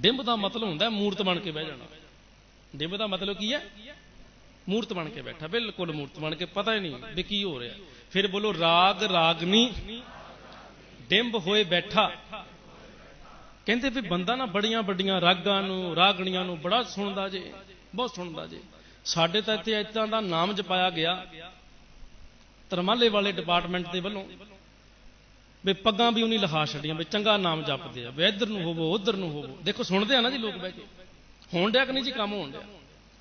ਡਿੰਬ ਦਾ ਮਤਲਬ ਹੁੰਦਾ ਮੂਰਤ ਬਣ ਕੇ ਬਹਿ ਜਾਣਾ। ਡਿੰਬ ਦਾ ਮਤਲਬ ਕੀ ਹੈ? ਮੂਰਤ ਬਣ ਕੇ ਬੈਠਾ, ਬਿਲਕੁਲ ਮੂਰਤ ਬਣ ਕੇ, ਪਤਾ ਹੀ ਨਹੀਂ ਵੀ ਕੀ ਹੋ ਰਿਹਾ। ਫਿਰ ਬੋਲੋ, ਰਾਗ ਰਾਗਨੀ ਡਿੰਬ ਹੋਏ ਬੈਠਾ। ਕਹਿੰਦੇ ਵੀ ਬੰਦਾ ਨਾ ਬੜੀਆਂ ਵੱਡੀਆਂ ਰਾਗਾਂ ਨੂੰ, ਰਾਗਣੀਆਂ ਨੂੰ ਬੜਾ ਸੁਣਦਾ ਜੇ, ਬਹੁਤ ਸੁਣਦਾ ਜੇ। ਸਾਡੇ ਤਾਂ ਇੱਥੇ ਇਦਾਂ ਦਾ ਨਾਮ ਜਪਾਇਆ ਗਿਆ। ਤਰਮਾਲੇ ਵਾਲੇ ਡਿਪਾਰਟਮੈਂਟ ਦੇ ਵੱਲੋਂ। ਵੀ ਪੱਗਾਂ ਵੀ ਉਹਨੀ ਲਹਾ ਛੱਡੀਆਂ ਵੀ ਚੰਗਾ ਨਾਮ ਜਪਦੇ ਆ, ਵੀ ਇੱਧਰ ਨੂੰ ਹੋਵੋ, ਉੱਧਰ ਨੂੰ ਹੋਵੋ। ਦੇਖੋ, ਸੁਣਦੇ ਆ ਨਾ ਜੀ ਲੋਕ ਬਹਿ ਕੇ। ਹੋਣ ਡਿਆ ਕਿ ਨਹੀਂ ਜੀ, ਕੰਮ ਹੋਣ ਡਿਆ।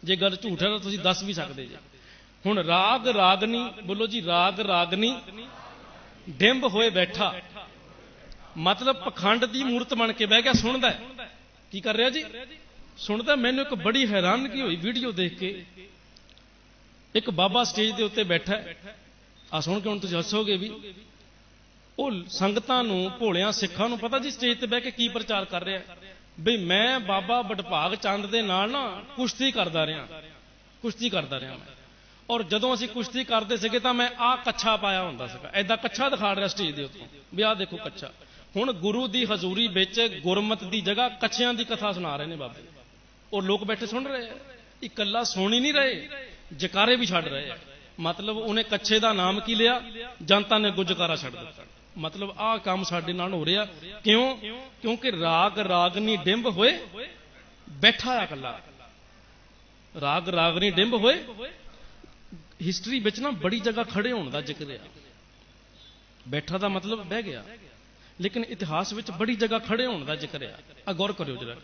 ਜੇ ਗੱਲ ਝੂਠ ਹੈ ਤਾਂ ਤੁਸੀਂ ਦੱਸ ਵੀ ਸਕਦੇ ਜੇ। ਹੁਣ ਰਾਗ ਰਾਗਨੀ, ਬੋਲੋ ਜੀ, ਰਾਗ ਰਾਗਨੀ, ਡਿੰਬ ਹੋਏ ਬੈਠਾ। ਮਤਲਬ ਪਖੰਡ ਦੀ ਮੂਰਤ ਬਣ ਕੇ ਬਹਿ ਗਿਆ, ਸੁਣਦਾ ਕੀ ਕਰ ਰਿਹਾ ਜੀ? ਸੁਣਦਾ ਮੈਨੂੰ ਇੱਕ ਬੜੀ ਹੈਰਾਨਗੀ ਹੋਈ ਵੀਡੀਓ ਦੇਖ ਕੇ। ਇੱਕ ਬਾਬਾ ਸਟੇਜ ਦੇ ਉੱਤੇ ਬੈਠਾ ਹੈ। ਆ ਸੁਣ ਕੇ ਹੁਣ ਤੁਸੀਂ ਹੱਸੋਗੇ ਵੀ। ਉਹ ਸੰਗਤਾਂ ਨੂੰ, ਭੋਲਿਆਂ, ਸਿੱਖਾਂ ਨੂੰ ਪਤਾ ਜੀ ਸਟੇਜ ਤੇ ਬਹਿ ਕੇ ਕੀ ਪ੍ਰਚਾਰ ਕਰ ਰਿਹਾ? ਹੈ? ਬਈ ਮੈਂ ਬਾਬਾ ਬਟਭਾਗ ਚੰਦ ਦੇ ਨਾਲ ਨਾ ਕੁਸ਼ਤੀ ਕਰਦਾ ਰਿਹਾ। ਕੁਸ਼ਤੀ ਕਰਦਾ ਰਿਹਾ ਮੈਂ। ਔਰ ਜਦੋਂ ਅਸੀਂ ਕੁਸ਼ਤੀ ਕਰਦੇ ਸੀਗੇ ਤਾਂ ਮੈਂ ਆਹ ਕੱਛਾ ਪਾਇਆ ਹੁੰਦਾ ਸੀਗਾ। ਐਦਾਂ ਕੱਛਾ ਦਿਖਾ ਰਿਹਾ ਸਟੇਜ ਦੇ ਉੱਤੇ ਵੀ ਆਹ ਦੇਖੋ ਕੱਛਾ। ਹੁਣ ਗੁਰੂ ਦੀ ਹਜ਼ੂਰੀ ਵਿੱਚ ਗੁਰਮਤ ਦੀ ਜਗ੍ਹਾ ਕੱਛਿਆਂ ਦੀ ਕਥਾ ਸੁਣਾ ਰਹੇ ਨੇ ਬਾਬੇ। ਔਰ ਲੋਕ ਬੈਠੇ ਸੁਣ ਰਹੇ ਆ। ਇਕੱਲਾ ਸੁਣ ਹੀ ਨਹੀਂ ਰਹੇ। ਜਕਾਰੇ ਵੀ ਛੱਡ ਰਹੇ ਆ। ਮਤਲਬ ਉਹਨੇ ਕੱਛੇ ਦਾ ਨਾਮ ਕੀ ਲਿਆ? ਜਨਤਾ ਨੇ ਗੁਜਕਾਰਾ ਛੱਡ ਦਿੱਤਾ। ਮਤਲਬ ਆਹ ਕੰਮ ਸਾਡੇ ਨਾਲ ਹੋ ਰਿਹਾ। ਕਿਉਂ? ਕਿਉਂਕਿ ਰਾਗ ਰਾਗਨੀ ਡਿੰਬ ਹੋਏ, ਬੈਠਾ ਆ ਇਕੱਲਾ। ਰਾਗ ਰਾਗਨੀ ਡਿੰਬ ਹੋਏ ਹਿਸਟਰੀ ਵਿੱਚ ਨਾ ਬੜੀ ਜਗ੍ਹਾ ਖੜੇ ਹੋਣ ਦਾ ਜ਼ਿਕਰ ਆ। ਬੈਠਾ ਦਾ ਮਤਲਬ ਬਹਿ ਗਿਆ। ਲੇਕਿਨ ਇਤਿਹਾਸ ਵਿੱਚ ਬੜੀ ਜਗ੍ਹਾ ਖੜੇ ਹੋਣ ਦਾ ਜ਼ਿਕਰ ਆ। ਆ ਗੌਰ ਕਰਿਓ ਜਰਾ।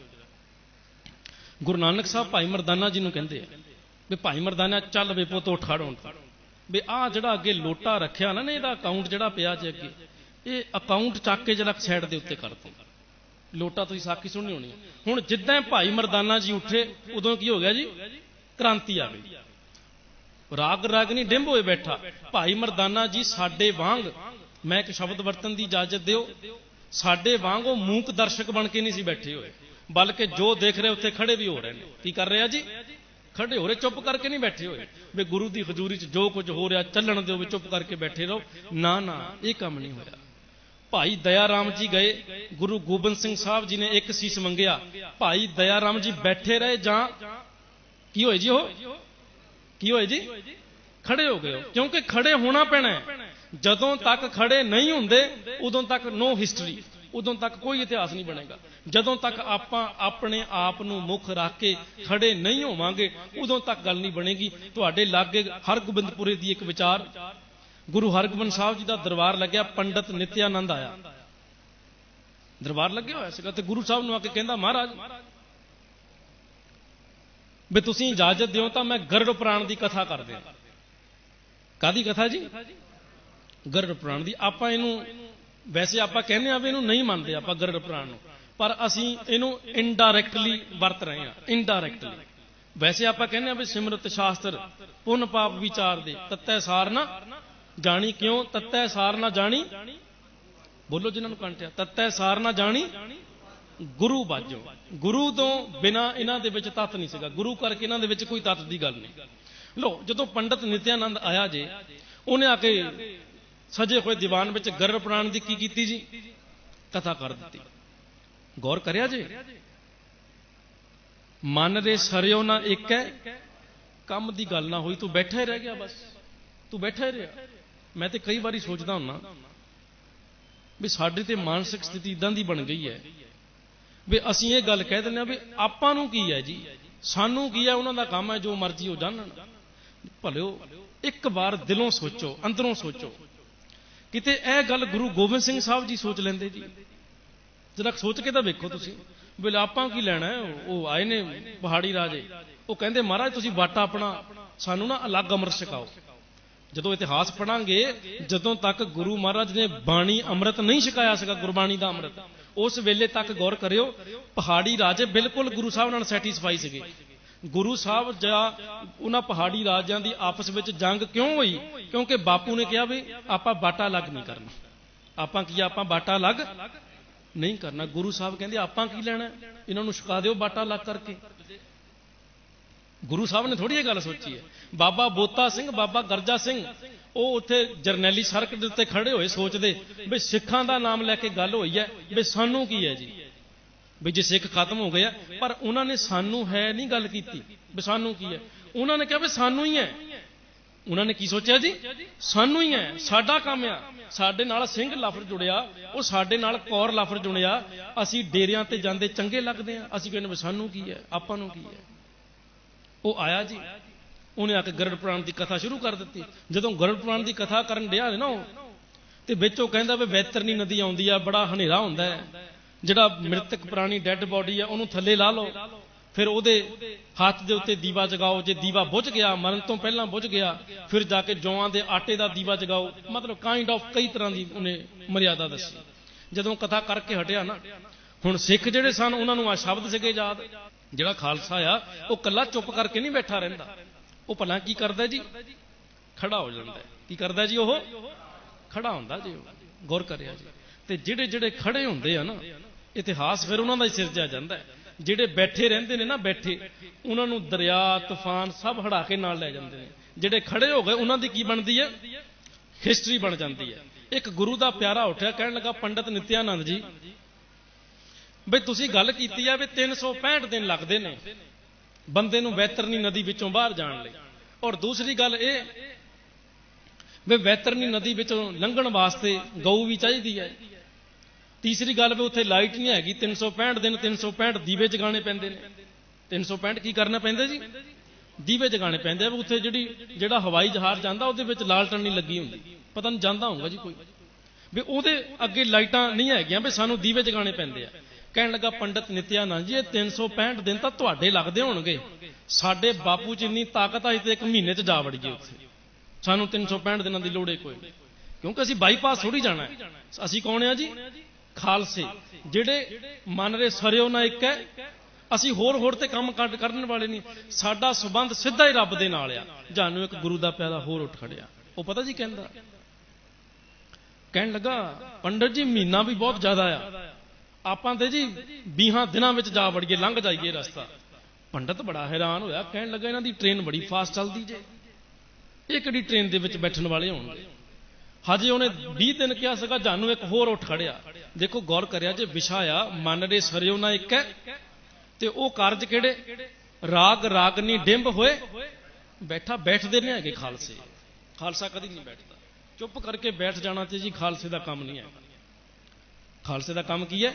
ਗੁਰੂ ਨਾਨਕ ਸਾਹਿਬ ਭਾਈ ਮਰਦਾਨਾ ਜੀ ਨੂੰ ਕਹਿੰਦੇ ਆ ਵੀ ਭਾਈ ਮਰਦਾਨਾ, ਚੱਲ ਵੇ ਪੁੱਤ, ਉੱਠ ਖੜ ਵੀ ਆ ਜਿਹੜਾ ਅੱਗੇ ਲੋਟਾ ਰੱਖਿਆ ਨਾ ਇਹਦਾ ਅਕਾਊਂਟ ਜਿਹੜਾ ਪਿਆ ਜੇ ਅੱਗੇ। ਇਹ ਅਕਾਊਂਟ ਚੱਕ ਕੇ ਜਰਾ ਸਾਈਡ ਦੇ ਉੱਤੇ ਕਰ ਦੋ ਲੋਟਾ ਤੁਸੀਂ ਸਾਖੀ ਸੁਣਨੀ ਹੋਣੀ ਹੁਣ ਜਿੱਦਾਂ ਭਾਈ ਮਰਦਾਨਾ ਜੀ ਉੱਠੇ, ਉਦੋਂ ਕੀ ਹੋ ਗਿਆ ਜੀ? ਕ੍ਰਾਂਤੀ ਆ ਗਈ। ਰਾਗ ਰਾਗ ਨਹੀਂ ਡਿੰਬ ਹੋਏ ਬੈਠਾ। ਭਾਈ ਮਰਦਾਨਾ ਜੀ, ਸਾਡੇ ਵਾਂਗ, ਮੈਂ ਇੱਕ ਸ਼ਬਦ ਵਰਤਨ ਦੀ ਇਜਾਜ਼ਤ ਦਿਓ। ਸਾਡੇ ਵਾਂਗ ਉਹ ਮੂਕ ਦਰਸ਼ਕ ਬਣ ਕੇ ਨਹੀਂ ਸੀ ਬੈਠੇ ਹੋਏ। ਬਲਕਿ ਜੋ ਦੇਖ ਰਹੇ ਉੱਥੇ ਖੜੇ ਵੀ ਹੋ ਰਹੇ ਨੇ। ਕੀ ਕਰ ਰਹੇ ਆ ਜੀ? ਖੜੇ ਹੋ ਰਹੇ, ਚੁੱਪ ਕਰਕੇ ਨਹੀਂ ਬੈਠੇ ਹੋਏ। ਵੀ ਗੁਰੂ ਦੀ ਹਜ਼ੂਰੀ 'ਚ ਜੋ ਕੁਝ ਹੋ ਰਿਹਾ, ਚੱਲਣ ਦਿਓ ਵੀ ਚੁੱਪ ਕਰਕੇ ਬੈਠੇ ਰਹੋ। ਨਾ ਨਾ, ਇਹ ਕੰਮ ਨਹੀਂ ਹੋਇਆ। ਭਾਈ ਦਇਆ ਰਾਮ ਜੀ ਗਏ। ਗੁਰੂ ਗੋਬਿੰਦ ਸਿੰਘ ਸਾਹਿਬ ਜੀ ਨੇ ਇੱਕ ਸੀਸ ਮੰਗਿਆ। ਭਾਈ ਦਇਆ ਰਾਮ ਜੀ ਬੈਠੇ ਰਹੇ ਜਾਂ ਕੀ ਹੋਏ ਜੀ ਉਹ? ਕੀ ਹੋਏ ਜੀ? ਖੜੇ ਹੋ ਗਏ ਕਿਉਂਕਿ ਖੜੇ ਹੋਣਾ ਪੈਣਾ ਜਦੋਂ ਤੱਕ ਖੜੇ ਨਹੀਂ ਹੁੰਦੇ, ਉਦੋਂ ਤੱਕ ਨੋ ਹਿਸਟਰੀ ਉਦੋਂ ਤੱਕ ਕੋਈ ਇਤਿਹਾਸ ਨਹੀਂ ਬਣੇਗਾ। ਜਦੋਂ ਤੱਕ ਆਪਾਂ ਆਪਣੇ ਆਪ ਨੂੰ ਮੁੱਖ ਰੱਖ ਕੇ ਖੜੇ ਨਹੀਂ ਹੋਵਾਂਗੇ, ਉਦੋਂ ਤੱਕ ਗੱਲ ਨਹੀਂ ਬਣੇਗੀ। ਤੁਹਾਡੇ ਲਾਗੇ ਹਰਗੋਬਿੰਦਪੁਰੇ ਦੀ ਇੱਕ ਵਿਚਾਰ ਗੁਰੂ ਹਰਗੋਬਿੰਦ ਸਾਹਿਬ ਜੀ ਦਾ ਦਰਬਾਰ ਲੱਗਿਆ, ਪੰਡਤ ਨਿਤਿਆਨੰਦ ਆਇਆ। ਦਰਬਾਰ ਲੱਗਿਆ ਹੋਇਆ ਸੀਗਾ ਤੇ ਗੁਰੂ ਸਾਹਿਬ ਨੂੰ ਆ ਕੇ ਕਹਿੰਦਾ, ਮਹਾਰਾਜ, ਵੀ ਤੁਸੀਂ ਇਜਾਜ਼ਤ ਦਿਓ ਤਾਂ ਮੈਂ ਗਰੜ ਪ੍ਰਾਣ ਦੀ ਕਥਾ ਕਰ ਦਿਆਂ। ਕਾਦੀ ਕਥਾ ਜੀ? ਗਰੜ ਪ੍ਰਾਣ ਦੀ। ਆਪਾਂ ਇਹਨੂੰ, ਵੈਸੇ ਆਪਾਂ ਕਹਿੰਦੇ ਆ ਵੀ ਇਹਨੂੰ ਨਹੀਂ ਮੰਨਦੇ ਆਪਾਂ ਗਰੜ ਪ੍ਰਾਣ ਨੂੰ, ਪਰ ਅਸੀਂ ਇਹਨੂੰ ਇਨਡਾਇਰੈਕਟਲੀ ਵਰਤ ਰਹੇ ਹਾਂ ਇਨਡਾਇਰੈਕਟਲੀ ਵੈਸੇ ਆਪਾਂ ਕਹਿੰਦੇ ਆ ਵੀ ਸਿਮਰਤ ਸ਼ਾਸਤਰ ਪੁੰਨ ਪਾਪ ਵਿਚਾਰ ਦੇ ਤਤੈ ਸਾਰ ਨਾ ਜਾਣੀ ਕਿਉਂ? ਤਤੈ ਸਾਰ ਨਾ ਜਾਣੀ। ਬੋਲੋ ਜਿਨ੍ਹਾਂ ਨੂੰ ਕੰਟਿਆ ਤਤੈ ਸਾਰ ਨਾ ਜਾਣੀ। ਗੁਰੂ ਬਾਜੋ। ਗੁਰੂ ਤੋਂ ਬਿਨਾ ਇਹਨਾਂ ਦੇ ਵਿੱਚ ਤੱਤ ਨਹੀਂ ਸੀਗਾ। ਗੁਰੂ ਕਰਕੇ ਇਹਨਾਂ ਦੇ ਵਿੱਚ ਕੋਈ ਤੱਤ ਦੀ ਗੱਲ ਨਹੀਂ। ਲੋ ਜਦੋਂ ਪੰਡਤ ਨਿਤਿਆਨੰਦ ਆਇਆ ਜੇ, ਉਹਨੇ ਆ ਕੇ ਸਜੇ ਹੋਏ ਦੀਵਾਨ ਵਿੱਚ ਗਰਰ ਪ੍ਰਾਣ ਦੀ ਕੀ ਕੀਤੀ ਜੀ? ਕਥਾ ਕਰ ਦਿੱਤੀ। ਗੌਰ ਕਰਿਆ ਜੇ? ਮਨ ਦੇ ਸਰਿਓ ਨਾ ਇੱਕ ਹੈ, ਕੰਮ ਦੀ ਗੱਲ ਨਾ ਹੋਈ, ਤੂੰ ਬੈਠਾ ਹੀ ਰਹਿ ਗਿਆ ਬਸ। ਤੂੰ ਬੈਠਾ ਹੀ ਰਿਹਾ। ਮੈਂ ਤੇ ਕਈ ਵਾਰੀ ਸੋਚਦਾ ਹੁੰਨਾ ਵੀ ਸਾਡੇ ਤੇ ਮਾਨਸਿਕ ਸਥਿਤੀ ਇਦਾਂ ਦੀ ਬਣ ਗਈ ਹੈ ਵੀ ਅਸੀਂ ਇਹ ਗੱਲ ਕਹਿ ਦਿੰਦੇ ਆ ਵੀ ਆਪਾਂ ਨੂੰ ਕੀ ਹੈ ਜੀ? ਸਾਨੂੰ ਕੀ ਹੈ? ਉਹਨਾਂ ਦਾ ਕੰਮ ਹੈ ਜੋ ਮਰਜ਼ੀ ਹੋ ਜਾਣਨ। ਭਲਿਓ, ਇੱਕ ਵਾਰ ਦਿਲੋਂ ਸੋਚੋ, ਅੰਦਰੋਂ ਸੋਚੋ। ਕਿਤੇ ਇਹ ਗੱਲ ਗੁਰੂ ਗੋਬਿੰਦ ਸਿੰਘ ਸਾਹਿਬ ਜੀ ਸੋਚ ਲੈਂਦੇ ਜੀ। ਜਰਾ ਸੋਚ ਕੇ ਤਾਂ ਵੇਖੋ ਤੁਸੀਂ ਬਿਲ ਆਪਾਂ ਕੀ ਲੈਣਾ ਉਹ ਆਏ ਨੇ ਪਹਾੜੀ ਰਾਜੇ। ਉਹ ਕਹਿੰਦੇ, ਮਹਾਰਾਜ, ਤੁਸੀਂ ਬਾਟਾ ਆਪਣਾ ਸਾਨੂੰ ਨਾ ਅਲੱਗ ਅੰਮ੍ਰਿਤ ਛਕਾਓ ਜਦੋਂ ਇਤਿਹਾਸ ਪੜਾਂਗੇ ਜਦੋਂ ਤੱਕ ਗੁਰੂ ਮਹਾਰਾਜ ਨੇ ਬਾਣੀ ਅੰਮ੍ਰਿਤ ਨਹੀਂ ਛਕਾਇਆ ਸੀਗਾ, ਗੁਰਬਾਣੀ ਦਾ ਅੰਮ੍ਰਿਤ, ਉਸ ਵੇਲੇ ਤੱਕ ਗੌਰ ਕਰਿਓ, ਪਹਾੜੀ ਰਾਜੇ ਬਿਲਕੁਲ ਗੁਰੂ ਸਾਹਿਬ ਨਾਲ ਸੈਟੀਸਫਾਈ ਸੀਗੇ। ਗੁਰੂ ਸਾਹਿਬ ਜਾਂ ਉਹਨਾਂ ਪਹਾੜੀ ਰਾਜਿਆਂ ਦੀ ਆਪਸ ਵਿੱਚ ਜੰਗ ਕਿਉਂ ਹੋਈ? ਕਿਉਂਕਿ ਬਾਪੂ ਨੇ ਕਿਹਾ ਵੀ ਆਪਾਂ ਬਾਟਾ ਲੱਗ ਨਹੀਂ ਕਰਨਾ। ਆਪਾਂ ਕੀ ਆਪਾਂ ਬਾਟਾ ਲੱਗ ਨਹੀਂ ਕਰਨਾ। ਗੁਰੂ ਸਾਹਿਬ ਕਹਿੰਦੇ, ਆਪਾਂ ਕੀ ਲੈਣਾ? ਇਹਨਾਂ ਨੂੰ ਛਕਾ ਦਿਓ ਬਾਟਾ ਲੱਗ ਕਰਕੇ। ਗੁਰੂ ਸਾਹਿਬ ਨੇ ਥੋੜੀ ਇਹ ਗੱਲ ਸੋਚੀ ਹੈ। ਬਾਬਾ ਬੋਤਾ ਸਿੰਘ, ਬਾਬਾ ਗਰਜਾ ਸਿੰਘ, ਉਹ ਉੱਥੇ ਜਰਨੈਲੀ ਸੜਕ ਦੇ ਉੱਤੇ ਖੜੇ ਹੋਏ ਸੋਚਦੇ ਵੀ ਸਿੱਖਾਂ ਦਾ ਨਾਮ ਲੈ ਕੇ ਗੱਲ ਹੋਈ ਹੈ ਵੀ ਸਾਨੂੰ ਕੀ ਹੈ ਜੀ? ਵੀ ਜੇ ਸਿੱਖ ਖਤਮ ਹੋ ਗਿਆ, ਪਰ ਉਹਨਾਂ ਨੇ ਸਾਨੂੰ ਹੈ ਨਹੀਂ ਗੱਲ ਕੀਤੀ ਵੀ ਸਾਨੂੰ ਕੀ ਹੈ। ਉਹਨਾਂ ਨੇ ਕਿਹਾ ਵੀ ਸਾਨੂੰ ਹੀ ਹੈ। ਉਹਨਾਂ ਨੇ ਕੀ ਸੋਚਿਆ ਜੀ? ਸਾਨੂੰ ਹੀ ਹੈ। ਸਾਡਾ ਕੰਮ ਆ। ਸਾਡੇ ਨਾਲ ਸਿੰਘ ਲਫ਼ਜ਼ ਜੁੜਿਆ, ਉਹ ਸਾਡੇ ਨਾਲ ਕੌਰ ਲਫ਼ਜ਼ ਜੁੜਿਆ। ਅਸੀਂ ਡੇਰਿਆਂ ਤੇ ਜਾਂਦੇ, ਚੰਗੇ ਲੱਗਦੇ ਆ। ਅਸੀਂ ਕਹਿੰਦੇ ਵੀ ਸਾਨੂੰ ਕੀ ਹੈ? ਆਪਾਂ ਨੂੰ ਕੀ ਹੈ? ਉਹ ਆਇਆ ਜੀ। ਉਹਨੇ ਆ ਕੇ ਗਰੜ ਪੁਰਾਣ ਦੀ ਕਥਾ ਸ਼ੁਰੂ ਕਰ ਦਿੱਤੀ। ਜਦੋਂ ਗਰੜ ਪੁਰਾਣ ਦੀ ਕਥਾ ਕਰਨ ਡਿਆ ਨਾ ਉਹ, ਤੇ ਵਿੱਚ ਉਹ ਕਹਿੰਦਾ ਵੀ ਵੈਤਰਨੀ ਨਦੀ ਆਉਂਦੀ ਆ, ਬੜਾ ਹਨੇਰਾ ਹੁੰਦਾ ਹੈ। ਜਿਹੜਾ ਮ੍ਰਿਤਕ ਪ੍ਰਾਣੀ ਡੈੱਡ ਬੋਡੀ ਆ, ਉਹਨੂੰ ਥੱਲੇ ਲਾ ਲਓ। ਫਿਰ ਉਹਦੇ ਹੱਥ ਦੇ ਉੱਤੇ ਦੀਵਾ ਜਗਾਓ। ਜੇ ਦੀਵਾ ਬੁਝ ਗਿਆ, ਮਰਨ ਤੋਂ ਪਹਿਲਾਂ ਬੁਝ ਗਿਆ, ਫਿਰ ਜਾ ਕੇ ਜੌਆਂ ਦੇ ਆਟੇ ਦਾ ਦੀਵਾ ਜਗਾਓ। ਮਤਲਬ ਕਾਈਂਡ ਆਫ ਕਈ ਤਰ੍ਹਾਂ ਦੀ ਉਹਨੇ ਮਰਿਆਦਾ ਦੱਸੀ। ਜਦੋਂ ਕਥਾ ਕਰਕੇ ਹਟਿਆ ਨਾ, ਹੁਣ ਸਿੱਖ ਜਿਹੜੇ ਸਨ, ਉਹਨਾਂ ਨੂੰ ਆ ਸ਼ਬਦ ਸੀਗੇ ਯਾਦ। ਜਿਹੜਾ ਖਾਲਸਾ ਆ, ਉਹ ਕੱਲਾ ਚੁੱਪ ਕਰਕੇ ਨਹੀਂ ਬੈਠਾ ਰਹਿੰਦਾ। ਉਹ ਭਲਾ ਕੀ ਕਰਦਾ ਜੀ? ਖੜਾ ਹੋ ਜਾਂਦਾ ਕੀ ਕਰਦਾ ਜੀ ਉਹ? ਖੜਾ ਹੁੰਦਾ ਜੀ ਉਹ। ਗੌਰ ਕਰਿਆ ਜੀ। ਤੇ ਜਿਹੜੇ ਜਿਹੜੇ ਖੜੇ ਹੁੰਦੇ ਆ ਨਾ, ਇਤਿਹਾਸ ਫਿਰ ਉਹਨਾਂ ਦਾ ਹੀ ਸਿਰਜਿਆ ਜਾਂਦਾ ਹੈ। ਜਿਹੜੇ ਬੈਠੇ ਰਹਿੰਦੇ ਨੇ ਨਾ, ਬੈਠੇ, ਉਹਨਾਂ ਨੂੰ ਦਰਿਆ, ਤੂਫਾਨ ਸਭ ਹੜਾ ਕੇ ਨਾਲ ਲੈ ਜਾਂਦੇ ਨੇ। ਜਿਹੜੇ ਖੜੇ ਹੋ ਗਏ, ਉਹਨਾਂ ਦੀ ਕੀ ਬਣਦੀ ਹੈ? ਹਿਸਟਰੀ ਬਣ ਜਾਂਦੀ ਹੈ। ਇੱਕ ਗੁਰੂ ਦਾ ਪਿਆਰਾ ਉੱਠਿਆ, ਕਹਿਣ ਲੱਗਾ, ਪੰਡਤ ਨਿਤਿਆਨੰਦ ਜੀ ਬਈ ਤੁਸੀਂ ਗੱਲ ਕੀਤੀ ਆ ਵੀ 365 ਦਿਨ ਲੱਗਦੇ ਨੇ। ਬੰਦੇ ਨੂੰ ਵੈਤਰਨੀ ਨਦੀ ਵਿੱਚੋਂ ਬਾਹਰ ਜਾਣ ਲਈ। ਔਰ ਦੂਸਰੀ ਗੱਲ ਇਹ ਵੀ ਵੈਤਰਨੀ ਨਦੀ ਵਿੱਚੋਂ ਲੰਘਣ ਵਾਸਤੇ ਗਊ ਵੀ ਚਾਹੀਦੀ ਹੈ। ਤੀਸਰੀ ਗੱਲ ਵੀ ਉੱਥੇ ਲਾਈਟ ਨਹੀਂ ਹੈਗੀ 365 ਦਿਨ 365 ਦੀਵੇ ਜਗਾਣੇ ਪੈਂਦੇ ਨੇ। 365 ਕੀ ਕਰਨਾ ਪੈਂਦਾ ਜੀ? ਦੀਵੇ ਜਗਾਣੇ ਪੈਂਦੇ ਆ ਵੀ ਉੱਥੇ ਜਿਹੜੀ, ਜਿਹੜਾ ਹਵਾਈ ਜਹਾਜ਼ ਜਾਂਦਾ, ਉਹਦੇ ਵਿੱਚ ਲਾਲਟਨ ਨਹੀਂ ਲੱਗੀ ਹੁੰਦੀ। ਪਤਾ ਨਹੀਂ ਜਾਂਦਾ ਹੋਊਗਾ ਜੀ ਕੋਈ। ਵੀ ਉਹਦੇ ਅੱਗੇ ਲਾਈਟਾਂ ਨਹੀਂ ਹੈਗੀਆਂ, ਵੀ ਸਾਨੂੰ ਦੀਵੇ ਜਗਾਣੇ ਪੈਂਦੇ ਆ। ਕਹਿਣ ਲੱਗਾ, ਪੰਡਤ ਨਿਤਿਆਨੰਦ ਜੀ, ਇਹ 365 ਦਿਨ ਤਾਂ ਤੁਹਾਡੇ ਲੱਗਦੇ ਹੋਣਗੇ। ਸਾਡੇ ਬਾਪੂ ਚ ਇੰਨੀ ਤਾਕਤ ਆਈ ਤੇ ਇੱਕ ਮਹੀਨੇ ਚ ਜਾ ਵੜੀਏ ਉੱਥੇ। ਸਾਨੂੰ 365 ਦਿਨਾਂ ਦੀ ਲੋੜ ਹੈ ਕੋਈ ਕਿਉਂਕਿ ਅਸੀਂ ਬਾਈਪਾਸ ਥੋੜੀ ਜਾਣਾ ਹੈ। ਅਸੀਂ ਕੌਣ ਆ ਜੀ? ਖਾਲਸੇ, ਜਿਹੜੇ ਮਨ ਦੇ ਸਰਿਓ ਨਾ ਇੱਕ ਹੈ। ਅਸੀਂ ਹੋਰ ਹੋਰ ਤੇ ਕੰਮ ਕਰਨ ਵਾਲੇ ਨਹੀਂ। ਸਾਡਾ ਸਬੰਧ ਸਿੱਧਾ ਹੀ ਰੱਬ ਦੇ ਨਾਲ ਆ। ਜਾਨੂੰ ਇੱਕ ਗੁਰੂ ਦਾ ਪਿਆਦਾ ਹੋਰ ਉੱਠ ਖੜਿਆ। ਉਹ ਪਤਾ ਜੀ ਕਹਿੰਦਾ? ਕਹਿਣ ਲੱਗਾ, ਪੰਡਤ ਜੀ, ਮਹੀਨਾ ਵੀ ਬਹੁਤ ਜ਼ਿਆਦਾ ਆ। ਆਪਾਂ ਤੇ ਜੀ 20 ਦਿਨਾਂ ਵਿੱਚ ਜਾ ਵੜੀਏ, ਲੰਘ ਜਾਈਏ ਰਸਤਾ। ਪੰਡਤ ਬੜਾ ਹੈਰਾਨ ਹੋਇਆ, ਕਹਿਣ ਲੱਗਾ ਇਹਨਾਂ ਦੀ ਟ੍ਰੇਨ ਬੜੀ ਫਾਸਟ ਚੱਲਦੀ ਜੇ। ਇਹ ਕਿਹੜੀ ਟ੍ਰੇਨ ਦੇ ਵਿੱਚ ਬੈਠਣ ਵਾਲੇ ਹੋਣਗੇ ਹਜੇ ਉਹਨੇ 20 ਦਿਨ ਕਿਹਾ ਸੀਗਾ, ਜਾਨੂ ਇੱਕ ਹੋਰ ਉੱਠ ਖੜਿਆ। ਦੇਖੋ, ਗੌਰ ਕਰਿਆ ਜੇ ਵਿਸ਼ਾ ਆ, ਮਨ ਦੇ ਸਰਿਓ ਨਾ ਇੱਕ ਹੈ। ਤੇ ਉਹ ਕਾਰਜ ਕਿਹੜੇ? ਰਾਗ, ਰਾਗਨੀ ਡਿੰਬ ਹੋਏ। ਬੈਠਾ, ਬੈਠਦੇ ਨਹੀਂ ਹੈਗੇ ਖਾਲਸੇ। ਖਾਲਸਾ ਕਦੀ ਨਹੀਂ ਬੈਠਦਾ। ਚੁੱਪ ਕਰਕੇ ਬੈਠ ਜਾਣਾ ਤੇ ਜੀ ਖਾਲਸੇ ਦਾ ਕੰਮ ਨਹੀਂ ਹੈ ਖਾਲਸੇ ਦਾ ਕੰਮ ਕੀ ਹੈ?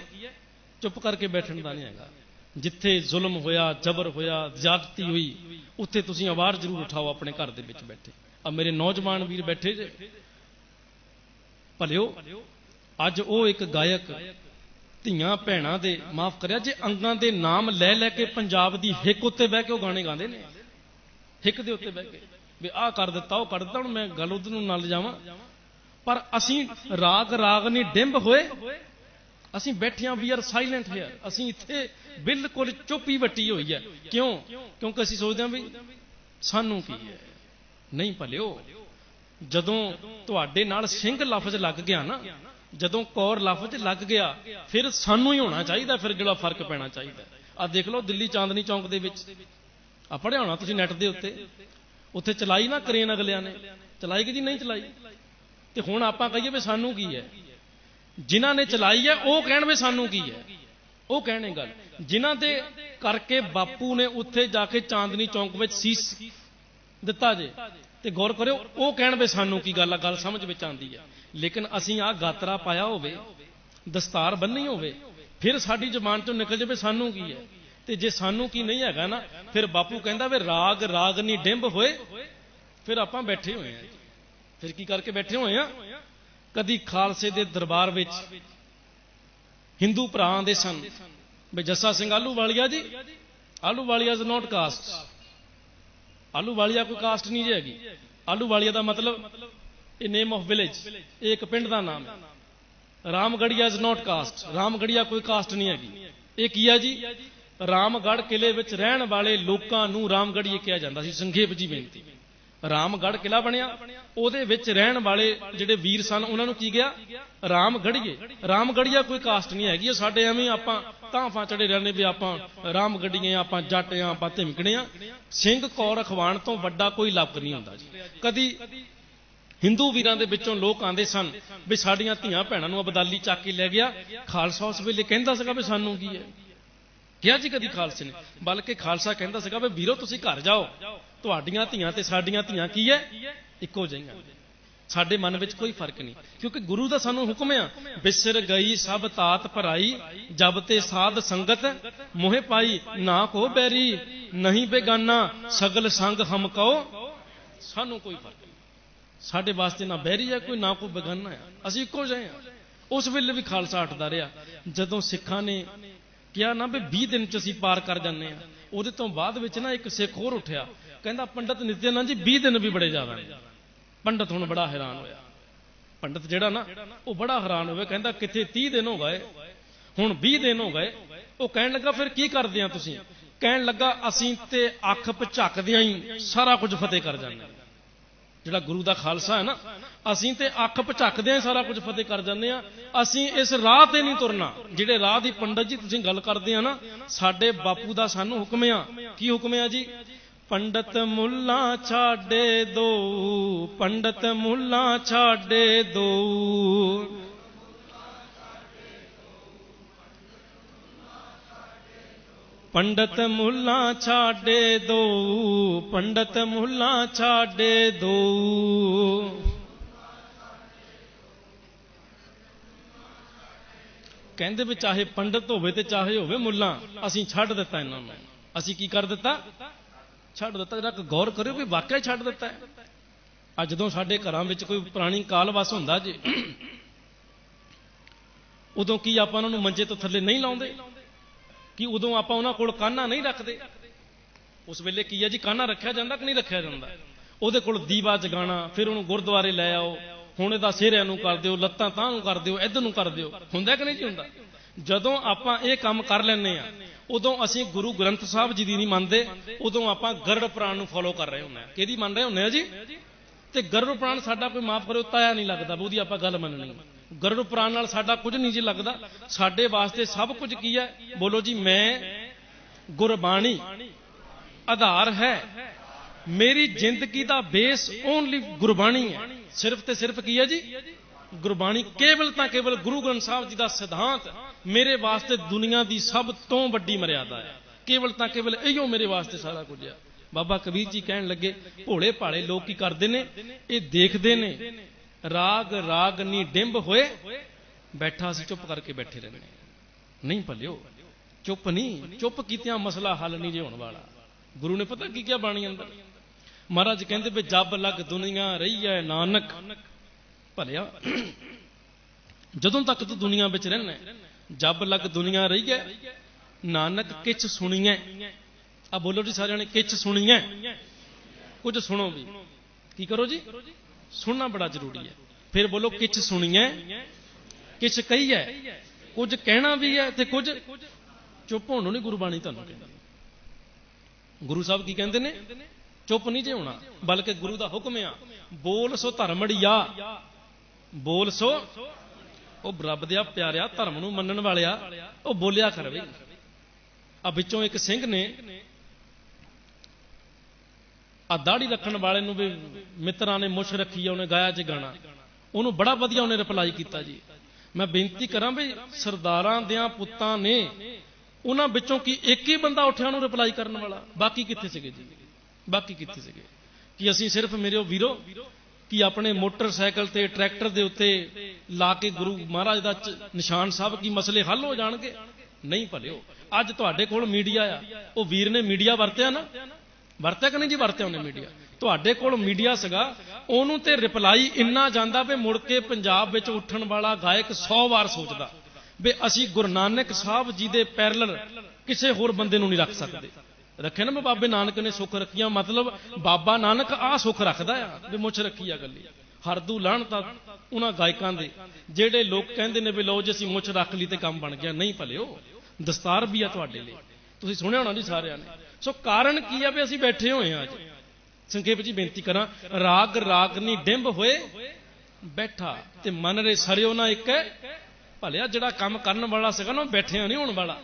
ਚੁੱਪ ਕਰਕੇ ਬੈਠਣ ਦਾ ਨਹੀਂ ਹੈਗਾ। ਜਿੱਥੇ ਜ਼ੁਲਮ ਹੋਇਆ, ਜ਼ਬਰ ਹੋਇਆ, ਜ਼ਿਆਦਤੀ ਹੋਈ, ਉੱਥੇ ਤੁਸੀਂ ਆਵਾਜ਼ ਜ਼ਰੂਰ ਉਠਾਓ ਆਪਣੇ ਘਰ ਦੇ ਵਿੱਚ ਬੈਠੇ। ਆ ਮੇਰੇ ਨੌਜਵਾਨ ਵੀਰ ਬੈਠੇ ਜੇ। ਭਲਿਓ, ਅੱਜ ਉਹ ਇੱਕ ਗਾਇਕ ਧੀਆਂ ਭੈਣਾਂ ਦੇ ਮਾਫ ਕਰਿਆ, ਜੇ ਅੰਗਾਂ ਦੇ ਨਾਮ ਲੈ ਲੈ ਕੇ ਪੰਜਾਬ ਦੀ ਹਿੱਕ ਉੱਤੇ ਬਹਿ ਕੇ ਉਹ ਗਾਣੇ ਗਾਉਂਦੇ ਨੇ। ਹਿੱਕ ਦੇ ਉੱਤੇ ਬਹਿ ਕੇ। ਵੀ ਆਹ ਕਰ ਦਿੱਤਾ, ਉਹ ਕਰ ਦਿੱਤਾ, ਹੁਣ ਮੈਂ ਗੱਲ ਉਧਰ ਨੂੰ ਨਾਲ ਜਾਵਾਂ ਪਰ ਅਸੀਂ ਰਾਗ ਰਾਗ ਨਹੀਂ, ਡਿੰਬ ਹੋਏ। ਅਸੀਂ ਬੈਠਿਆਂ ਵੀ ਆਰ ਸਾਇਲੈਂਟ ਹੇਅਰ ਅਸੀਂ ਇੱਥੇ ਬਿਲਕੁਲ ਚੁੱਪੀ ਵੱਟੀ ਹੋਈ ਹੈ। ਕਿਉਂ? ਕਿਉਂਕਿ ਅਸੀਂ ਸੋਚਦੇ ਹਾਂ ਵੀ ਸਾਨੂੰ ਕੀ ਹੈ? ਨਹੀਂ ਭਲਿਓ, ਜਦੋਂ ਤੁਹਾਡੇ ਨਾਲ ਸਿੰਘ ਲਫ਼ਜ਼ ਲੱਗ ਗਿਆ ਨਾ, ਜਦੋਂ ਕੌਰ ਲਫ਼ਜ਼ ਲੱਗ ਗਿਆ, ਫਿਰ ਸਾਨੂੰ ਹੀ ਹੋਣਾ ਚਾਹੀਦਾ, ਫਿਰ ਜਿਹੜਾ ਫ਼ਰਕ ਪੈਣਾ ਚਾਹੀਦਾ। ਆ ਦੇਖ ਲਓ ਦਿੱਲੀ ਚਾਂਦਨੀ ਚੌਂਕ ਦੇ ਵਿੱਚ। ਆ ਪੜਿਆ ਹੋਣਾ ਤੁਸੀਂ ਨੈਟ ਦੇ ਉੱਤੇ। ਉੱਥੇ ਚਲਾਈ ਨਾ ਕਰੇਨ ਅਗਲਿਆਂ ਨੇ। ਚਲਾਈ ਕਿ ਜੀ ਨਹੀਂ ਚਲਾਈ? ਤੇ ਹੁਣ ਆਪਾਂ ਕਹੀਏ ਵੀ ਸਾਨੂੰ ਕੀ ਹੈ? ਜਿਨ੍ਹਾਂ ਨੇ ਚਲਾਈ ਹੈ, ਉਹ ਕਹਿਣ ਵੀ ਸਾਨੂੰ ਕੀ ਹੈ? ਉਹ ਕਹਿਣੇ ਗੱਲ। ਜਿਨ੍ਹਾਂ ਦੇ ਕਰਕੇ ਬਾਪੂ ਨੇ ਉੱਥੇ ਜਾ ਕੇ ਚਾਂਦਨੀ ਚੌਂਕ ਵਿੱਚ ਸੀਸ ਦਿੱਤਾ ਜੇ, ਤੇ ਗੌਰ ਕਰਿਓ, ਉਹ ਕਹਿਣ ਵੀ ਸਾਨੂੰ ਕੀ ਗੱਲ ਆ, ਗੱਲ ਸਮਝ ਵਿੱਚ ਆਂਦੀ ਹੈ ਲੇਕਿਨ ਅਸੀਂ ਆ ਗਾਤਰਾ ਪਾਇਆ ਹੋਵੇ, ਦਸਤਾਰ ਬੰਨੀ ਹੋਵੇ, ਫਿਰ ਸਾਡੀ ਜ਼ਬਾਨ ਚੋਂ ਨਿਕਲ ਜਾਵੇ ਸਾਨੂੰ ਕੀ ਹੈ? ਤੇ ਜੇ ਸਾਨੂੰ ਕੀ ਨਹੀਂ ਹੈਗਾ ਨਾ, ਫਿਰ ਬਾਪੂ ਕਹਿੰਦਾ ਵੀ ਰਾਗ ਰਾਗ ਨਹੀਂ ਡਿੰਬ ਹੋਏ, ਫਿਰ ਆਪਾਂ ਬੈਠੇ ਹੋਏ ਆ। ਫਿਰ ਕੀ ਕਰਕੇ ਬੈਠੇ ਹੋਏ ਆ? ਕਦੀ ਖਾਲਸੇ ਦੇ ਦਰਬਾਰ ਵਿੱਚ ਹਿੰਦੂ ਭਰਾ ਦੇ ਸਨ। ਬਈ ਜੱਸਾ ਸਿੰਘ ਆਲੂ ਵਾਲੀਆ ਜੀ ਆਲੂ ਵਾਲੀਆ ਇਜ਼ ਨਾਟ ਕਾਸਟ ਆਲੂ ਵਾਲੀਆ ਕੋਈ ਕਾਸਟ ਨਹੀਂ ਜੀ ਹੈਗੀ। ਆਲੂ ਵਾਲੀਆ ਦਾ ਮਤਲਬ ਇਹ ਨੇਮ ਆਫ ਵਿਲੇਜ ਇਹ ਇੱਕ ਪਿੰਡ ਦਾ ਨਾਮ ਹੈ। Ramgarhia is not caste Ramgarhia ਕੋਈ ਕਾਸਟ ਨਹੀਂ ਹੈਗੀ। ਇਹ ਕੀ ਆ ਜੀ? ਰਾਮਗੜ ਕਿਲੇ ਵਿੱਚ ਰਹਿਣ ਵਾਲੇ ਲੋਕਾਂ ਨੂੰ ਰਾਮਗੜੀਏ ਕਿਹਾ ਜਾਂਦਾ ਸੀ। ਸੰਖੇਪ ਜੀ ਬੇਨਤੀ। ਰਾਮਗੜ ਕਿਲਾ ਬਣਿਆ। ਉਹਦੇ ਵਿੱਚ ਰਹਿਣ ਵਾਲੇ ਜਿਹੜੇ ਵੀਰ ਸਨ, ਉਹਨਾਂ ਨੂੰ ਕੀ ਗਿਆ? ਰਾਮਗੜੀਏ ਰਾਮਗੜੀਆ ਕੋਈ ਕਾਸਟ ਨਹੀਂ ਹੈਗੀ ਸਾਡੇ ਐਵੇਂ ਆਪਾਂ ਤਾਂਫਾਂ ਚੜੇ ਰਹਿੰਦੇ ਵੀ ਆਪਾਂ ਰਾਮਗੜੀਏ ਆਪਾਂ ਜੱਟ ਆ, ਆਪਾਂ ਧਿਮਕਣੇ ਆ। ਸਿੰਘ ਕੌਰ ਅਖਵਾਨ ਤੋਂ ਵੱਡਾ ਕੋਈ ਲੱਭ ਨਹੀਂ ਹੁੰਦਾ ਜੀ। ਕਦੀ ਹਿੰਦੂ ਵੀਰਾਂ ਦੇ ਵਿੱਚੋਂ ਲੋਕ ਆਂਦੇ ਸਨ ਵੀ ਸਾਡੀਆਂ ਧੀਆਂ ਭੈਣਾਂ ਨੂੰ ਅਬਦਾਲੀ ਚੱਕ ਕੇ ਲੈ ਗਿਆ। ਖਾਲਸਾ ਉਸ ਵੇਲੇ ਕਹਿੰਦਾ ਸੀਗਾ ਵੀ ਸਾਨੂੰ ਕੀ ਹੈ? ਕਿਹਾ ਜੀ ਕਦੀ ਖਾਲਸੇ ਨੇ? ਬਲਕਿ ਖਾਲਸਾ ਕਹਿੰਦਾ ਸੀਗਾ ਵੀ ਵੀਰੋ, ਤੁਸੀਂ ਘਰ ਜਾਓ। ਤੁਹਾਡੀਆਂ ਧੀਆਂ ਤੇ ਸਾਡੀਆਂ ਧੀਆਂ ਕੀ ਹੈ? ਇੱਕੋ ਜਿਹੀਆਂ। ਸਾਡੇ ਮਨ ਵਿੱਚ ਕੋਈ ਫ਼ਰਕ ਨਹੀਂ। ਕਿਉਂਕਿ ਗੁਰੂ ਦਾ ਸਾਨੂੰ ਹੁਕਮ ਆ, ਬਿਸਰ ਗਈ, ਸਭ ਤਾਤ ਭਰਾਈ, ਜਬ ਤੇ ਸਾਧ ਸੰਗਤ ਮੋਹਿ ਪਾਈ, ਨਾ ਕੋ ਬੈਰੀ, ਨਹੀਂ ਬੇਗਾਨਾ, ਸਗਲ ਸੰਗ ਹਮ ਕਹੋ ਸਾਨੂੰ ਕੋਈ ਫ਼ਰਕ ਨਹੀਂ। ਸਾਡੇ ਵਾਸਤੇ ਨਾ ਬੈਰੀ ਹੈ ਕੋਈ ਨਾ ਕੋਈ ਬੇਗਾਨਾ ਹੈ ਅਸੀਂ ਇੱਕੋ ਜਿਹੇ ਹਾਂ ਉਸ ਵੇਲੇ ਵੀ ਖਾਲਸਾ ਹਟਦਾ ਰਿਹਾ। ਜਦੋਂ ਸਿੱਖਾਂ ਨੇ ਕਿਹਾ ਨਾ ਵੀ 20 ਦਿਨ ਚ ਅਸੀਂ ਪਾਰ ਕਰ ਜਾਂਦੇ ਆ, ਉਹਦੇ ਤੋਂ ਬਾਅਦ ਵਿੱਚ ਨਾ ਇੱਕ ਸਿੱਖ ਹੋਰ ਉੱਠਿਆ। ਕਹਿੰਦਾ ਪੰਡਤ ਨਿਤਿਆਨੰਦ ਜੀ 20 ਦਿਨ ਵੀ ਬੜੇ ਜ਼ਿਆਦਾ ਨੇ। ਪੰਡਤ ਹੁਣ ਬੜਾ ਹੈਰਾਨ ਹੋਇਆ। ਪੰਡਤ ਜਿਹੜਾ ਨਾ, ਉਹ ਬੜਾ ਹੈਰਾਨ ਹੋਇਆ ਕਹਿੰਦਾ ਕਿੱਥੇ 30 ਦਿਨ ਹੋ ਗਏ, ਹੁਣ 20 ਦਿਨ ਹੋ ਗਏ, ਉਹ ਕਹਿਣ ਲੱਗਾ, ਫਿਰ ਕੀ ਕਰਦੇ ਆ ਤੁਸੀਂ? ਕਹਿਣ ਲੱਗਾ, ਅਸੀਂ ਤੇ ਅੱਖ ਪਝੱਕਦਿਆਂ ਹੀ ਸਾਰਾ ਕੁਝ ਫਤਿਹ ਕਰ ਜਾਂਦੇ ਹਾਂ। ਜਿਹੜਾ ਗੁਰੂ ਦਾ ਖਾਲਸਾ ਹੈ ਨਾ, ਅਸੀਂ ਤੇ ਅੱਖ ਪਝੱਕਦਿਆਂ ਹੀ ਸਾਰਾ ਕੁਝ ਫਤਿਹ ਕਰ ਜਾਂਦੇ ਆ ਅਸੀਂ ਇਸ ਰਾਹ ਤੇ ਨਹੀਂ ਤੁਰਨਾ। ਜਿਹੜੇ ਰਾਹ ਦੀ ਪੰਡਤ ਜੀ ਤੁਸੀਂ ਗੱਲ ਕਰਦੇ ਆ ਨਾ, ਸਾਡੇ ਬਾਪੂ ਦਾ ਸਾਨੂੰ ਹੁਕਮ ਆ। ਕੀ ਹੁਕਮ ਆ ਜੀ? ਪੰਡਤ ਮੁੱਲਾ ਛਾੜੇ ਦੋ, ਪੰਡਤ ਮੁੱਲਾ ਛਾੜੇ ਦੋ। ਪੰਡਤ ਮੁੱਲਾ ਛਾੜੇ ਦੋ, ਪੰਡਤ ਮੁੱਲਾ ਛਾੜੇ ਦੋ। ਕਹਿੰਦੇ ਵੀ ਚਾਹੇ ਪੰਡਤ ਹੋਵੇ ਤੇ ਚਾਹੇ ਹੋਵੇ ਮੁੱਲਾ, ਅਸੀਂ ਛੱਡ ਦਿੱਤਾ ਇਹਨਾਂ ਨੂੰ। ਅਸੀਂ ਕੀ ਕਰ ਦਿੱਤਾ? ਛੱਡ ਦਿੱਤਾ ਜਰਾ ਗੌਰ ਕਰਿਓ ਵੀ ਵਾਕਿਆ ਛੱਡ ਦਿੱਤਾ ਹੈ। ਅੱਜ ਜਦੋਂ ਸਾਡੇ ਘਰਾਂ ਵਿੱਚ ਕੋਈ ਪੁਰਾਣੀ ਕਾਲਵਸ ਹੁੰਦਾ ਜੀ, ਉਦੋਂ ਕੀ ਆਪਾਂ ਉਹਨਾਂ ਨੂੰ ਮੰਜੇ ਤੋਂ ਥੱਲੇ ਨਹੀਂ ਲਾਉਂਦੇ? ਕਿ ਉਦੋਂ ਆਪਾਂ ਉਹਨਾਂ ਕੋਲ ਕਾਨਾ ਨਹੀਂ ਰੱਖਦੇ? ਉਸ ਵੇਲੇ ਕੀ ਹੈ ਜੀ, ਕਾਨਾ ਰੱਖਿਆ ਜਾਂਦਾ ਕਿ ਨਹੀਂ ਰੱਖਿਆ ਜਾਂਦਾ? ਉਹਦੇ ਕੋਲ ਦੀਵਾ ਜਗਾਣਾ ਫਿਰ ਉਹਨੂੰ ਗੁਰਦੁਆਰੇ ਲੈ ਆਓ, ਹੁਣ ਇਹਦਾ ਸਿਹਰਿਆਂ ਨੂੰ ਕਰ ਦਿਓ, ਲੱਤਾਂ ਤਾਂ ਨੂੰ ਕਰ ਦਿਓ, ਇਧਰ ਨੂੰ ਕਰ ਦਿਓ। ਹੁੰਦਾ ਕਿ ਨਹੀਂ ਜੀ ਹੁੰਦਾ? ਜਦੋਂ ਆਪਾਂ ਇਹ ਕੰਮ ਕਰ ਲੈਨੇ ਆ ਉਦੋਂ ਅਸੀਂ ਗੁਰੂ ਗ੍ਰੰਥ ਸਾਹਿਬ ਜੀ ਦੀ ਨਹੀਂ ਮੰਨਦੇ, ਉਦੋਂ ਆਪਾਂ ਗਰੜ ਪ੍ਰਾਣ ਨੂੰ ਫੋਲੋ ਕਰ ਰਹੇ ਹੁੰਨੇ ਆ ਕਿਹਦੀ ਮੰਨ ਰਹੇ ਹੁੰਨੇ ਆ ਜੀ? ਤੇ ਗਰੜ ਪ੍ਰਾਣ ਸਾਡਾ ਕੋਈ ਮਾਫ ਕਰਿਓ, ਤਾਇਆ ਨਹੀਂ ਲੱਗਦਾ ਉਹਦੀ ਆਪਾਂ ਗੱਲ ਮੰਨਣੀ ਗਰੜ ਪ੍ਰਾਣ ਨਾਲ ਸਾਡਾ ਕੁਝ ਨਹੀਂ ਜੀ ਲੱਗਦਾ। ਸਾਡੇ ਵਾਸਤੇ ਸਭ ਕੁਝ ਕੀ ਹੈ? ਬੋਲੋ ਜੀ, ਮੈਂ ਗੁਰਬਾਣੀ ਆਧਾਰ ਹੈ। ਮੇਰੀ ਜ਼ਿੰਦਗੀ ਦਾ ਬੇਸ ਓਨਲੀ ਗੁਰਬਾਣੀ ਹੈ। ਸਿਰਫ ਤੇ ਸਿਰਫ ਕੀ ਹੈ ਜੀ? ਗੁਰਬਾਣੀ ਕੇਵਲ ਤਾਂ ਕੇਵਲ ਗੁਰੂ ਗ੍ਰੰਥ ਸਾਹਿਬ ਜੀ ਦਾ ਸਿਧਾਂਤ ਮੇਰੇ ਵਾਸਤੇ ਦੁਨੀਆ ਦੀ ਸਭ ਤੋਂ ਵੱਡੀ ਮਰਿਆਦਾ ਹੈ। ਕੇਵਲ ਤਾਂ ਕੇਵਲ ਇਹੀਓ ਮੇਰੇ ਵਾਸਤੇ ਸਾਰਾ ਕੁਝ ਹੈ। ਬਾਬਾ ਕਬੀਰ ਜੀ ਕਹਿਣ ਲੱਗੇ, ਭੋਲੇ ਭਾਲੇ ਲੋਕ ਕੀ ਕਰਦੇ ਨੇ? ਇਹ ਦੇਖਦੇ ਨੇ। ਰਾਗ ਰਾਗ ਨੀ ਡਿੰਬ ਹੋਏ, ਬੈਠਾ ਸੀ ਚੁੱਪ ਕਰਕੇ ਬੈਠੇ ਰਹਿੰਦੇ ਨਹੀਂ ਭਲਿਓ, ਚੁੱਪ ਨਹੀਂ ਚੁੱਪ ਕੀਤਿਆਂ ਮਸਲਾ ਹੱਲ ਨਹੀਂ ਜੇ ਹੋਣ ਵਾਲਾ। ਗੁਰੂ ਨੇ ਪਤਾ ਕੀ ਕਿਹਾ ਬਾਣੀ ਅੰਦਰ? ਮਹਾਰਾਜ ਕਹਿੰਦੇ ਵੀ ਜੱਬ ਲੱਗ ਦੁਨੀਆ ਰਹੀ ਹੈ ਨਾਨਕ ਭਲਿਆ ਜਦੋਂ ਤੱਕ ਤੂੰ ਦੁਨੀਆ ਵਿੱਚ ਰਹਿਣਾ ਜਬ ਲੱਗ ਦੁਨੀਆ ਰਹੀ ਹੈ, ਨਾਨਕ ਕਿਛ ਸੁਣੀਐ। ਆ ਬੋਲੋ ਜੀ ਸਾਰਿਆਂ ਨੇ, ਕਿਛ ਸੁਣੀਐ। ਕੁਝ ਸੁਣੋ ਵੀ। ਕੀ ਕਰੋ ਜੀ? ਸੁਣਨਾ ਬੜਾ ਜ਼ਰੂਰੀ ਹੈ। ਫਿਰ ਬੋਲੋ, ਕਿਛ ਸੁਣੀਐ। ਕਿਛ ਕਹੀਐ। ਕੁਝ ਕਹਿਣਾ ਵੀ ਹੈ ਤੇ ਕੁਝ ਚੁੱਪ ਹੋਣ ਨੂੰ ਨਹੀਂ ਗੁਰਬਾਣੀ ਤੁਹਾਨੂੰ ਕਹਿੰਦੀ। ਗੁਰੂ ਸਾਹਿਬ ਕੀ ਕਹਿੰਦੇ ਨੇ? ਚੁੱਪ ਨਹੀਂ ਜੇ ਹੋਣਾ, ਬਲਕਿ ਗੁਰੂ ਦਾ ਹੁਕਮ ਆ, ਬੋਲ ਸੋ ਧਰਮੜੀਆ। ਬੋਲ ਸੋ। ਉਹ ਰੱਬ ਦੇ ਪਿਆਰਿਆ ਧਰਮ ਨੂੰ ਮੰਨਣ ਵਾਲਿਆ, ਉਹ ਬੋਲਿਆ ਕਰਵੇ। ਆ ਵਿੱਚੋਂ ਇੱਕ ਸਿੰਘ ਨੇ ਆ ਦਾੜੀ ਰੱਖਣ ਵਾਲੇ ਨੂੰ ਵੀ ਮਿੱਤਰਾਂ ਨੇ ਮੁੱਛ ਰੱਖੀ ਆ, ਉਹਨੇ ਗਾਇਆ ਚ ਗਾਣਾ। ਉਹਨੂੰ ਬੜਾ ਵਧੀਆ ਉਹਨੇ ਰਿਪਲਾਈ ਕੀਤਾ ਜੀ। ਮੈਂ ਬੇਨਤੀ ਕਰਾਂ ਵੀ ਸਰਦਾਰਾਂ ਦਿਆਂ ਪੁੱਤਾਂ ਨੇ ਉਹਨਾਂ ਵਿੱਚੋਂ ਕੀ ਇੱਕ ਹੀ ਬੰਦਾ ਉੱਠਿਆ ਨੂੰ ਰਿਪਲਾਈ ਕਰਨ ਵਾਲਾ? ਬਾਕੀ ਕਿੱਥੇ ਸੀਗੇ ਜੀ? ਬਾਕੀ ਕਿੱਥੇ ਸੀਗੇ? ਕਿ ਅਸੀਂ ਸਿਰਫ ਮੇਰੇ ਵੀਰੋ ਕਿ ਆਪਣੇ ਮੋਟਰਸਾਈਕਲ ਤੇ ਟਰੈਕਟਰ ਦੇ ਉੱਤੇ ਲਾ ਕੇ ਗੁਰੂ ਮਹਾਰਾਜ ਦਾ ਨਿਸ਼ਾਨ ਸਾਹਿਬ ਕੀ ਮਸਲੇ ਹੱਲ ਹੋ ਜਾਣਗੇ? ਨਹੀਂ ਭਲਿਓ। ਅੱਜ ਤੁਹਾਡੇ ਕੋਲ ਮੀਡੀਆ ਆ। ਉਹ ਵੀਰ ਨੇ ਮੀਡੀਆ ਵਰਤਿਆ ਨਾ? ਵਰਤਿਆ ਕਿ ਨਹੀਂ ਜੀ ਵਰਤਿਆ ਉਹਨੇ ਮੀਡੀਆ? ਤੁਹਾਡੇ ਕੋਲ ਮੀਡੀਆ ਸੀਗਾ। ਉਹਨੂੰ ਤੇ ਰਿਪਲਾਈ ਇੰਨਾ ਜਾਂਦਾ ਵੀ ਮੁੜ ਕੇ ਪੰਜਾਬ ਵਿੱਚ ਉੱਠਣ ਵਾਲਾ ਗਾਇਕ 100 ਵਾਰ ਸੋਚਦਾ ਵੀ ਅਸੀਂ ਗੁਰੂ ਨਾਨਕ ਸਾਹਿਬ ਜੀ ਦੇ ਪੈਰਲਲ ਕਿਸੇ ਹੋਰ ਬੰਦੇ ਨੂੰ ਨਹੀਂ ਰੱਖ ਸਕਦੇ। ਰੱਖੇ ਨਾ ਬਾਬੇ ਨਾਨਕ ਨੇ ਸੁੱਖ ਰੱਖੀਆਂ, ਮਤਲਬ ਬਾਬਾ ਨਾਨਕ ਆ ਸੁੱਖ ਰੱਖਦਾ ਆ ਵੀ ਮੁੱਛ ਰੱਖੀ ਆ ਗੱਲੀ। ਹਰਦੂ ਲਾਣ ਤਾਂ ਉਹਨਾਂ ਗਾਇਕਾਂ ਦੇ, ਜਿਹੜੇ ਲੋਕ ਕਹਿੰਦੇ ਨੇ ਵੀ ਲਓ ਜੇ ਅਸੀਂ ਮੁੱਛ ਰੱਖ ਲਈ ਤੇ ਕੰਮ ਬਣ ਗਿਆ। ਨਹੀਂ ਭਲਿਓ, ਦਸਤਾਰ ਵੀ ਆ ਤੁਹਾਡੇ ਲਈ। ਤੁਸੀਂ ਸੁਣਿਆ ਹੋਣਾ ਜੀ ਸਾਰਿਆਂ ਨੇ। ਸੋ ਕਾਰਨ ਕੀ ਆ ਵੀ ਅਸੀਂ ਬੈਠੇ ਹੋਏ ਆ ਅੱਜ? ਸੰਖੇਪ ਜੀ ਬੇਨਤੀ ਕਰਾਂ, ਰਾਗ ਰਾਗ ਰਾਗਨੀ ਡਿੰਬ ਹੋਏ, ਬੈਠਾ ਤੇ ਮਨ ਰੇ ਸਰਿਓ ਨਾ ਇੱਕ। ਭਲਿਆ ਜਿਹੜਾ ਕੰਮ ਕਰਨ ਵਾਲਾ ਸੀਗਾ ਨਾ ਬੈਠਿਆ ਨਹੀਂ ਹੋਣ ਵਾਲਾ।